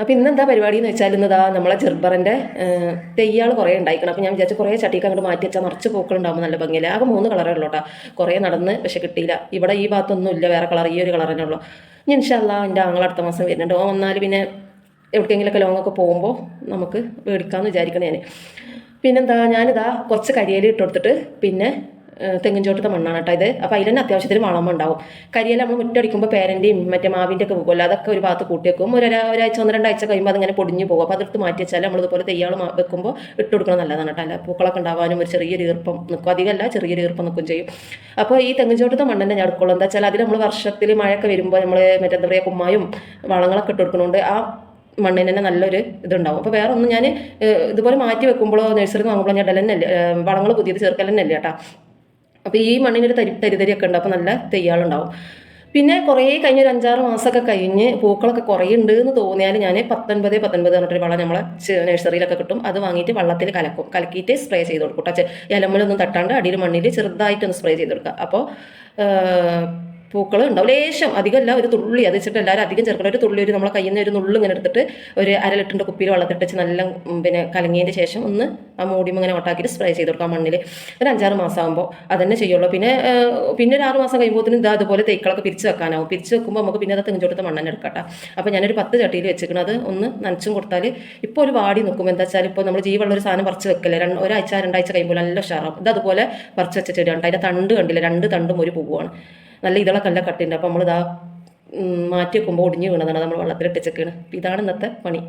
അപ്പോൾ ഇന്നെന്താ പരിപാടി എന്ന് വെച്ചാൽ ഇന്നതാ നമ്മളെ ജെർബറിന്റെ തെയ്യാൾ കുറേ ഉണ്ടായിക്കണം. അപ്പോൾ ഞാൻ വിചാരിച്ചു കുറേ ചട്ടിക്ക് അങ്ങോട്ട് മാറ്റി വെച്ചാൽ നിറച്ച് പൂക്കളുണ്ടാകുമ്പോൾ നല്ല ഭംഗിയില്ല ആകെ മൂന്ന് കളറേ ഉള്ളൂ കേട്ടോ കുറേ നടന്ന് പക്ഷെ കിട്ടിയില്ല. ഇവിടെ ഈ ഭാഗത്തൊന്നും ഇല്ല. വേറെ കളർ ഈ ഒരു കളർ തന്നെ ഉള്ളൂ. ഇനി ഇൻഷല്ല എന്റെ ആങ്ങൾ അടുത്ത മാസം വരുന്നുണ്ട്. ഓ വന്നാൽ പിന്നെ എവിടേക്കെങ്കിലൊക്കെ ലോങ്ങൊക്കെ പോകുമ്പോൾ നമുക്ക് മേടിക്കാമെന്ന് വിചാരിക്കണേ ഞാൻ പിന്നെന്താ? ഞാനിതാ കുറച്ച് കരിയേലി ഇട്ട് കൊടുത്തിട്ട് പിന്നെ തെങ്ങിൻ ചോട്ടത്തെ മണ്ണാണ് കേട്ടോ ഇത്. അപ്പോൾ അതിൽ തന്നെ അത്യാവശ്യത്തിന് വളം ഉണ്ടാവും. കരിയില നമ്മൾ മുറ്റടിക്കുമ്പോൾ പേരന്റെയും മറ്റേ മാവിന്റെ ഒക്കെ പോകുമല്ലോ അതൊക്കെ ഒരു ഭാഗത്ത് കൂട്ടി വെക്കും. ഒരു ഒരാ- ഒരാഴ്ച ഒന്ന് രണ്ടാഴ്ച കഴിയുമ്പോൾ അതിങ്ങനെ പൊടിഞ്ഞു പോകും. അപ്പോൾ അതെടുത്ത് മാറ്റി വെച്ചാൽ നമ്മളിതുപോലെ തെയ്യാൾ വെക്കുമ്പോൾ ഇട്ട് കൊടുക്കണം നല്ലതാണ് കേട്ടോ. അല്ല പൂക്കളൊക്കെ ഉണ്ടാവാനും ഒരു ചെറിയൊരു ഈർപ്പം നിൽക്കും അധികമല്ല ചെറിയൊരു ഈർപ്പം നിൽക്കും ചെയ്യും. അപ്പോൾ ഈ തെങ്ങിൻ ചോട്ടത്തെ മണ്ണ് തന്നെ ഞാൻ എന്താ വെച്ചാൽ അതിൽ നമ്മൾ വർഷത്തിൽ മഴയൊക്കെ വരുമ്പോൾ നമ്മൾ മറ്റേ എന്താ പറയുക കുമ്മായും വളങ്ങളൊക്കെ ഇട്ട് കൊടുക്കുന്നുണ്ട് ആ മണ്ണിന് തന്നെ നല്ലൊരു ഇതുണ്ടാവും. അപ്പോൾ വേറെ ഒന്നും ഞാൻ ഇതുപോലെ മാറ്റി വെക്കുമ്പോഴോ നഴ്സറി വാങ്ങുമ്പോഴോ ഞാൻ ഡലന്നല്ലേ വളങ്ങൾ പുതിയത് ചേർക്കലെന്നല്ലേ കേട്ടോ. അപ്പോൾ ഈ മണ്ണിനൊരു തരി തരിതരിയൊക്കെ ഉണ്ട്. അപ്പോൾ നല്ല തെയ്യാളുണ്ടാവും. പിന്നെ കുറേ കഴിഞ്ഞ ഒരു അഞ്ചാറ് മാസമൊക്കെ കഴിഞ്ഞ് പൂക്കളൊക്കെ കുറേ ഉണ്ട് എന്ന് തോന്നിയാൽ ഞാൻ പത്തൊൻപത് പത്തൊൻപത് പറഞ്ഞിട്ടൊരു വളം നമ്മളെ നഴ്സറിയിലൊക്കെ കിട്ടും. അത് വാങ്ങിയിട്ട് വള്ളത്തിൽ കലക്കും. കലക്കിയിട്ട് സ്പ്രേ ചെയ്ത് കൊടുക്കും. ടച്ച് ഇലമ്മലൊന്നും തട്ടാണ്ട് അടിയിൽ മണ്ണിൽ ചെറുതായിട്ടൊന്ന് സ്പ്രേ ചെയ്ത് കൊടുക്കുക. അപ്പോൾ പൂക്കൾ ഉണ്ടാവും ലേശം അധികമല്ല ഒരു തുള്ളി. അത് വെച്ചിട്ട് എല്ലാവരും അധികം ചേർക്കണം ഒരു തുള്ളി ഒരു നമ്മളെ കയ്യിൽ നിന്ന് ഒരു നുള്ളു ഇങ്ങനെ എടുത്തിട്ട് ഒരു അര ലിറ്ററിന്റെ കുപ്പിയിൽ വെള്ളത്തിട്ട് നല്ല പിന്നെ കലങ്ങിയതിന് ശേഷം ഒന്ന് ആ മൂടിയും ഇങ്ങനെ ഒട്ടാക്കിയിട്ട് സ്പ്രേ ചെയ്ത് കൊടുക്കാം മണ്ണിൽ ഒരു അഞ്ചാറ് മാസം ആകുമ്പോൾ അതന്നെ ചെയ്യുള്ളൂ. പിന്നെ പിന്നെ ഒരു ആറ് മാസം കഴിയുമ്പോഴത്തേനും ഇതാ അതുപോലെ തേക്കളൊക്കെ പിരിച്ച് വെക്കാനാവും. പിരിച്ച് വെക്കുമ്പോൾ നമുക്ക് പിന്നെ അത് തെങ്ങിച്ചോട്ടത്തെ മണ്ണെണ്ണ എടുക്കട്ടെ. അപ്പോൾ ഞാനൊരു പത്ത് ചട്ടിയിൽ വെച്ചിരിക്കുന്നത് ഒന്ന് നനച്ചും കൊടുത്താൽ ഇപ്പോൾ ഒരു വാടി നിൽക്കും. എന്താ വെച്ചാൽ ഇപ്പോൾ നമ്മൾ ജീവുള്ള ഒരു സാധനം പറിച്ച് വെക്കല്ലേ? രണ്ട് ഒരാഴ്ച രണ്ടാഴ്ച കഴിയുമ്പോൾ നല്ല ഉഷാറാവും. ഇതതുപോലെ പറിച്ച് വെച്ച ചെടിയുണ്ട് അതിന്റെ തണ്ട് കണ്ടില്ല? രണ്ട് തണ്ടും ഒരു പൂവാണ് നല്ല ഇതളൊക്കെ കല്ല കട്ടുണ്ട് അപ്പോൾ നമ്മളിതാ മാറ്റി വെക്കുമ്പോൾ ഒടിഞ്ഞ് വീണതാണ്. നമ്മൾ വെള്ളത്തിലിട്ടിച്ചൊക്കെയാണ് ഇതാണ് ഇന്നത്തെ പണി.